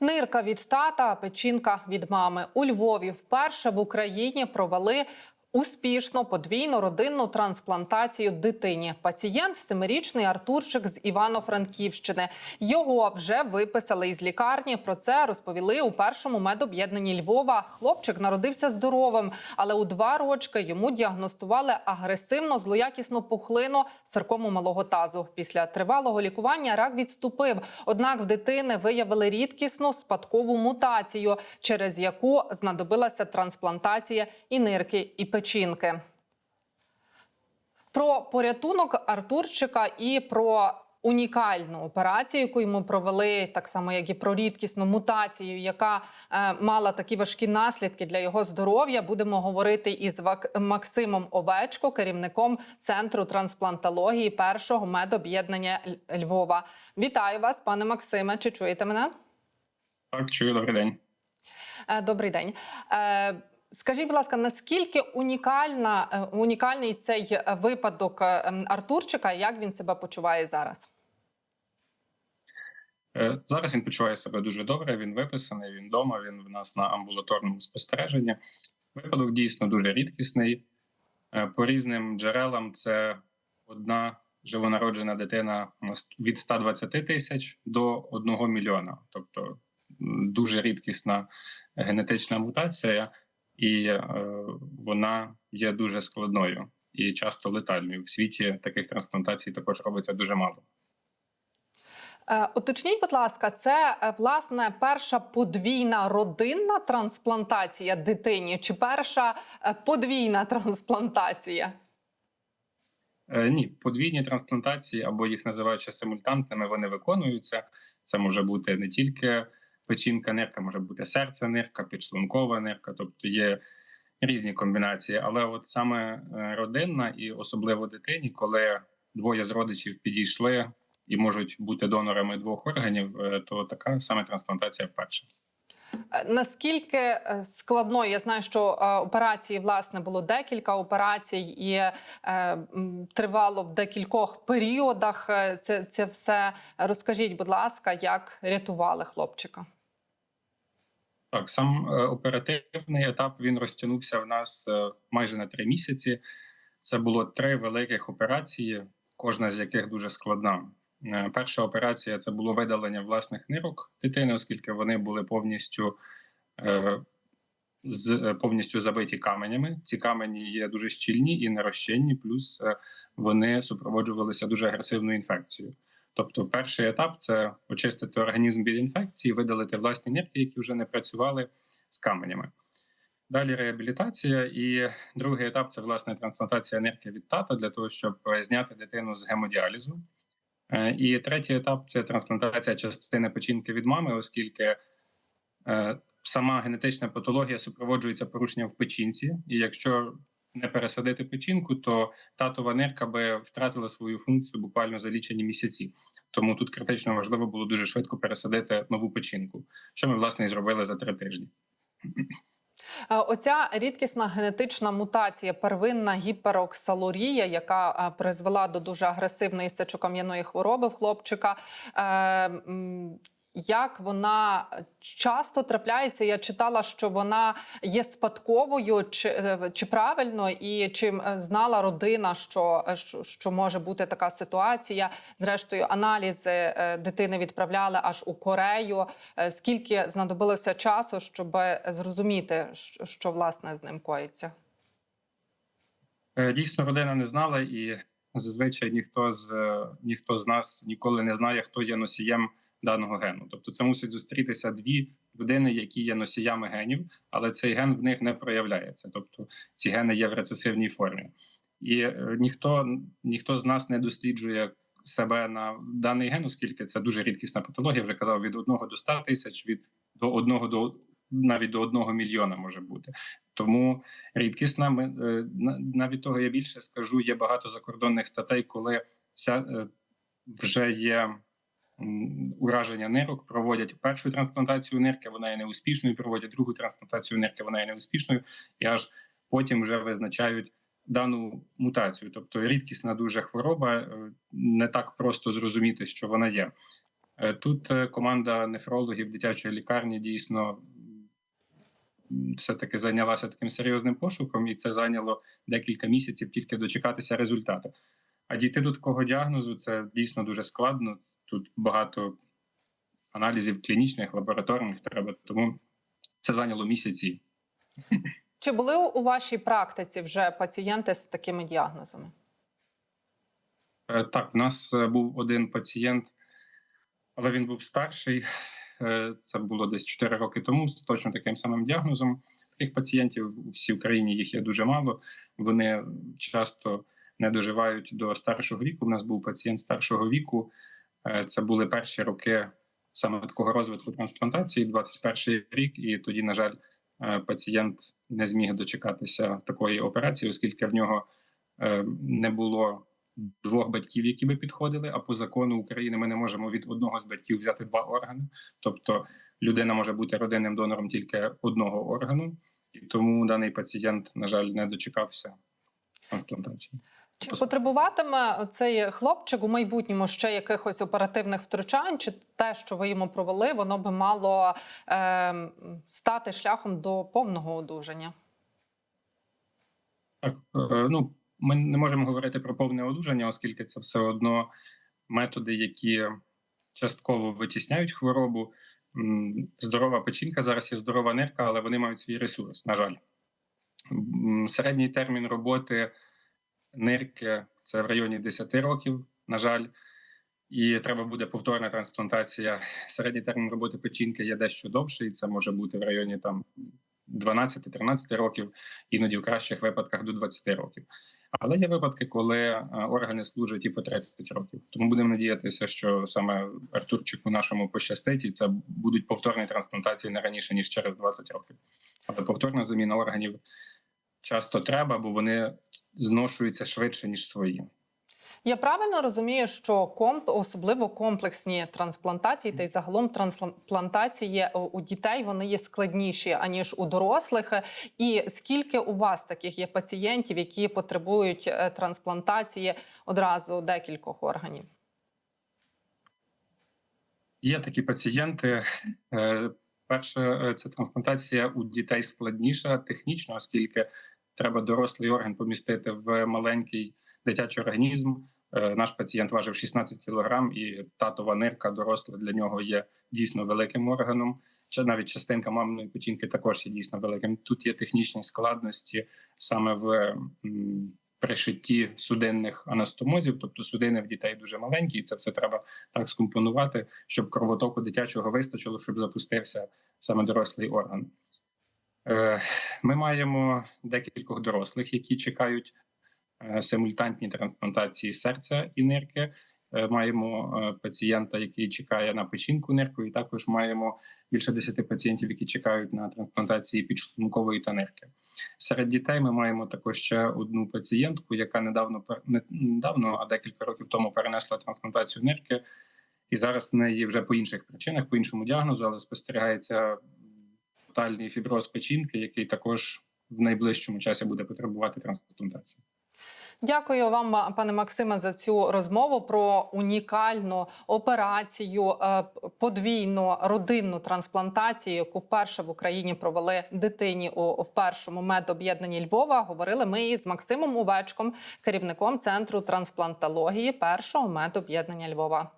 Нирка від тата, печінка від мами. У Львові вперше в Україні провели успішно подвійну родинну трансплантацію дитині. Пацієнт семирічний Артурчик з Івано-Франківщини. Його вже виписали із лікарні. Про це розповіли у першому медоб'єднанні Львова. Хлопчик народився здоровим, але у два рочки йому діагностували агресивно злоякісну пухлину саркому малого тазу. Після тривалого лікування рак відступив. Однак в дитини виявили рідкісну спадкову мутацію, через яку знадобилася трансплантація і нирки, і печінки. Про порятунок Артурчика і про унікальну операцію, яку йому провели, так само як і про рідкісну мутацію, яка е, мала такі важкі наслідки для його здоров'я. Будемо говорити із Вак- Максимом Овечко, керівником центру трансплантології першого медоб'єднання Львова. Вітаю вас, пане Максиме. Чи чуєте мене? Так, чую, добрий день. Е, Добрий день. Скажіть, будь ласка, наскільки унікальна, е, унікальний цей е, випадок е, Артурчика, як він себе почуває зараз? Зараз він почуває себе дуже добре. Він виписаний, він вдома, він в нас на амбулаторному спостереженні. Випадок дійсно дуже рідкісний. По різним джерелам це одна живонароджена дитина від 120 тисяч до 1 мільйона. Тобто дуже рідкісна генетична мутація, і е, вона є дуже складною і часто летальною. В світі таких трансплантацій також робиться дуже мало. Е, Уточніть, будь ласка, це е, власне перша подвійна родинна трансплантація дитині, чи перша подвійна трансплантація? Ні, подвійні трансплантації або їх називають ще симультантними. Вони виконуються. Це може бути не тільки печінка, нирка, може бути серце, нирка, підшлункова нирка, тобто є різні комбінації. Але от саме е, родинна і особливо дитині, коли двоє з родичів підійшли і можуть бути донорами двох органів, е, то така саме трансплантація вперше. Е, Наскільки складною, я знаю, що операції власне було декілька операцій, і тривало в декількох періодах. Це, це все розкажіть, будь ласка, як рятували хлопчика? Так, сам е, оперативний етап він розтягнувся в нас е, майже на три місяці. Це було три великих операції, кожна з яких дуже складна. Е, Перша операція це було видалення власних нирок дитини, оскільки вони були повністю з повністю забиті каменями. Ці камені є дуже щільні і нерозчинні, плюс вони супроводжувалися дуже агресивною інфекцією. Тобто, перший етап це очистити організм від інфекції, видалити власні нирки, які вже не працювали з каменями. Далі реабілітація, і другий етап це власне трансплантація нирки від тата для того, щоб е, зняти дитину з гемодіалізу. Е, І третій етап це трансплантація частини печінки від мами, оскільки е, сама генетична патологія супроводжується порушенням в печінці, і якщо не пересадити печінку, то татова нирка би втратила свою функцію буквально за лічені місяці. Тому тут критично важливо було дуже швидко пересадити нову печінку, що ми власне і зробили за три тижні. Е, Оця рідкісна генетична мутація, первинна гіпероксалурія, яка е, призвела до дуже агресивної сечокам'яної хвороби в хлопчика. Як вона часто трапляється? Я читала, що вона є спадковою, чи, е, чи правильно, і чи е, знала родина, що, е, що, що може бути така ситуація. Зрештою, аналізи дитини відправляли аж у Корею. Скільки знадобилося часу, щоб зрозуміти, що, власне з ним коїться? Дійсно, родина не знала, і зазвичай ніхто з ніхто з нас ніколи не знає, хто є носієм даного гену. Тобто, це мусить зустрітися дві людини, які є носіями генів, але цей ген в них не проявляється. Тобто, ці гени є в рецесивній формі, і е, ніхто ніхто з нас не досліджує себе на даний ген, оскільки це дуже рідкісна патологія. Вже казав від 1 до 100 тисяч, від до 1 до навіть до 1 мільйона може бути. Тому рідкісна. Ми е, на- навіть того я більше скажу. Є багато закордонних статей, коли вся е, вже є ураження нирок, проводять першу трансплантацію нирки, вона є неуспішною. Проводять другу трансплантацію нирки, вона є неуспішною, і аж потім вже визначають дану мутацію. Тобто рідкісна дуже хвороба, е, не так просто зрозуміти, що вона є. Е, Тут е, команда нефрологів дитячої лікарні дійсно все-таки зайнялася таким серйозним пошуком, і це зайняло декілька місяців тільки дочекатися результату. А дійти до такого діагнозу це дійсно дуже складно. Тут багато аналізів клінічних, лабораторних треба, тому це зайняло місяці. Чи були у вашій практиці вже пацієнти з такими діагнозами? Е, Так, в нас е, був один пацієнт, але він був старший. Е, Це було десь 4 роки тому з точно таким самим діагнозом. Таких пацієнтів у всій Україні їх є дуже мало. Вони часто не доживають до старшого віку. У нас був пацієнт старшого віку. Е, Це були перші роки саме такого розвитку трансплантації, 21 рік. І тоді, на жаль, е, пацієнт не зміг дочекатися такої операції, оскільки в нього е, не було двох батьків, які би підходили. А по закону України ми не можемо від одного з батьків взяти два органи. Тобто людина може бути родинним донором тільки одного органу, і тому даний пацієнт, на жаль, не дочекався трансплантації. Чи потребуватиме цей хлопчик у майбутньому ще якихось оперативних втручань? Чи те, що ви йому провели, воно би мало е, стати шляхом до повного одужання? Так, е, ну ми не можемо говорити про повне одужання, оскільки це все одно методи, які частково витісняють хворобу. Здорова печінка зараз є здорова нирка, але вони мають свій ресурс. На жаль, середній термін роботи нирки це в районі 10 років. На жаль, і треба буде повторна трансплантація. Середній термін роботи печінки є дещо довший. Це може бути в районі там 12-13 років, іноді в кращих випадках до 20 років. Але є випадки, коли е, органи служать і по 30 років. Тому будемо надіятися, що саме Артурчику нашому пощастить, і це будуть повторні трансплантації не раніше ніж через 20 років. Але повторна заміна органів часто треба, бо вони зношуються швидше ніж свої. Я правильно розумію, що комп, особливо комплексні трансплантації та й загалом трансплантації у- дітей вони є складніші аніж у дорослих. І скільки у вас таких є пацієнтів, які потребують е, трансплантації одразу декількох органів? Є такі пацієнти. Е, Перше, е, це трансплантація у дітей складніша технічно, оскільки треба дорослий орган помістити в маленький дитячий організм. Е, Наш пацієнт важив 16 кг, і татова нирка доросла для нього є дійсно великим органом. Чи навіть частинка маминої печінки також є дійсно великим. Тут є технічні складності саме в пришитті судинних анастомозів, тобто судини в дітей дуже маленькі, і це все треба так скомпонувати, щоб кровотоку дитячого вистачило, щоб запустився саме дорослий орган. Е, Ми маємо декількох дорослих, які чекають е, симультантні трансплантації серця і нирки. Е, Маємо пацієнта, який чекає на печінку нирку, і також маємо більше 10 пацієнтів, які чекають на трансплантації підшлункової та нирки. Серед дітей ми маємо також ще одну пацієнтку, яка недавно не недавно, а декілька років тому перенесла трансплантацію нирки, і зараз в неї вже по інших причинах, по іншому діагнозу, але спостерігається тотальний фіброз печінки, який також в найближчому часі буде потребувати трансплантації. Дякую вам, пане Максиме, за цю розмову про унікальну операцію, е, подвійну родинну трансплантацію, яку вперше в Україні провели дитині у в першому медоб'єднанні Львова. Говорили ми із Максимом Увечком, керівником центру трансплантології першого медоб'єднання Львова.